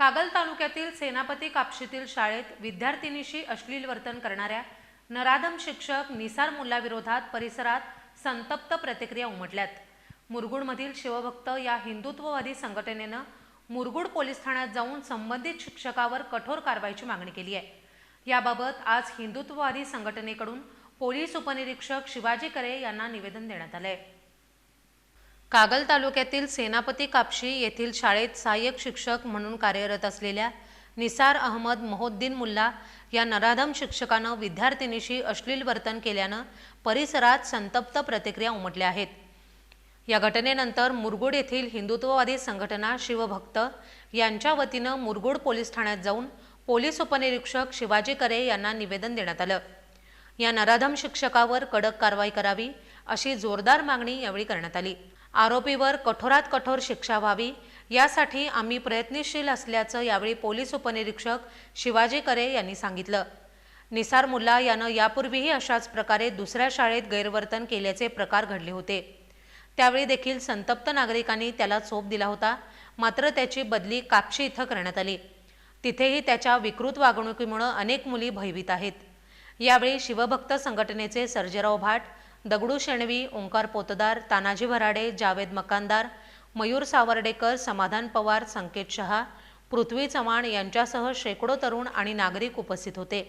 कागल तालुक्यातील सेनापती कापशीतील शाळेत विद्यार्थिनीशी अश्लील वर्तन करणाऱ्या नराधम शिक्षक निसार मुल्लाविरोधात परिसरात संतप्त प्रतिक्रिया उमटल्यात. मुरगुडमधील शिवभक्त या हिंदुत्ववादी संघटनेनं मुरगुड पोलीस ठाण्यात जाऊन संबंधित शिक्षकावर कठोर कारवाईची मागणी केली आहे. याबाबत आज हिंदुत्ववादी संघटनेकडून पोलीस उपनिरीक्षक शिवाजी करे यांना निवेदन देण्यात आलं आहे कागल तालुक्यातील सेनापती कापशी येथील शाळेत सहाय्यक शिक्षक म्हणून कार्यरत असलेल्या निसार अहमद मोहोद्दीन मुल्ला या नराधम शिक्षकानं विद्यार्थिनीशी अश्लील वर्तन केल्यानं परिसरात संतप्त प्रतिक्रिया उमटल्या आहेत. या घटनेनंतर मुरगुड येथील हिंदुत्ववादी संघटना शिवभक्त यांच्या वतीनं मुरगुड पोलीस ठाण्यात जाऊन पोलीस उपनिरीक्षक शिवाजी करे यांना निवेदन देण्यात आलं. या नराधम शिक्षकावर कडक कारवाई करावी अशी जोरदार मागणी यावेळी करण्यात आली. आरोपीवर कठोरात कठोर शिक्षा व्हावी यासाठी आम्ही प्रयत्नशील असल्याचं यावेळी पोलीस उपनिरीक्षक शिवाजी करे यांनी सांगितलं. निसार मुल्ला यानं यापूर्वीही अशाच प्रकारे दुसऱ्या शाळेत गैरवर्तन केल्याचे प्रकार घडले होते. त्यावेळी देखील संतप्त नागरिकांनी त्याला चोप दिला होता मात्र त्याची बदली कापशी इथं करण्यात आली. तिथेही त्याच्या विकृत वागणुकीमुळं अनेक मुली भयभीत आहेत. यावेळी शिवभक्त संघटनेचे सर्जेराव भाट दगडू शेणवी ओंकार पोतदार तानाजी भराडे जावेद मकानदार मयूर सावर्डेकर समाधान पवार संकेत शहा पृथ्वी चव्हाण यांच्यासह शेकडो तरुण आणि नागरिक उपस्थित होते.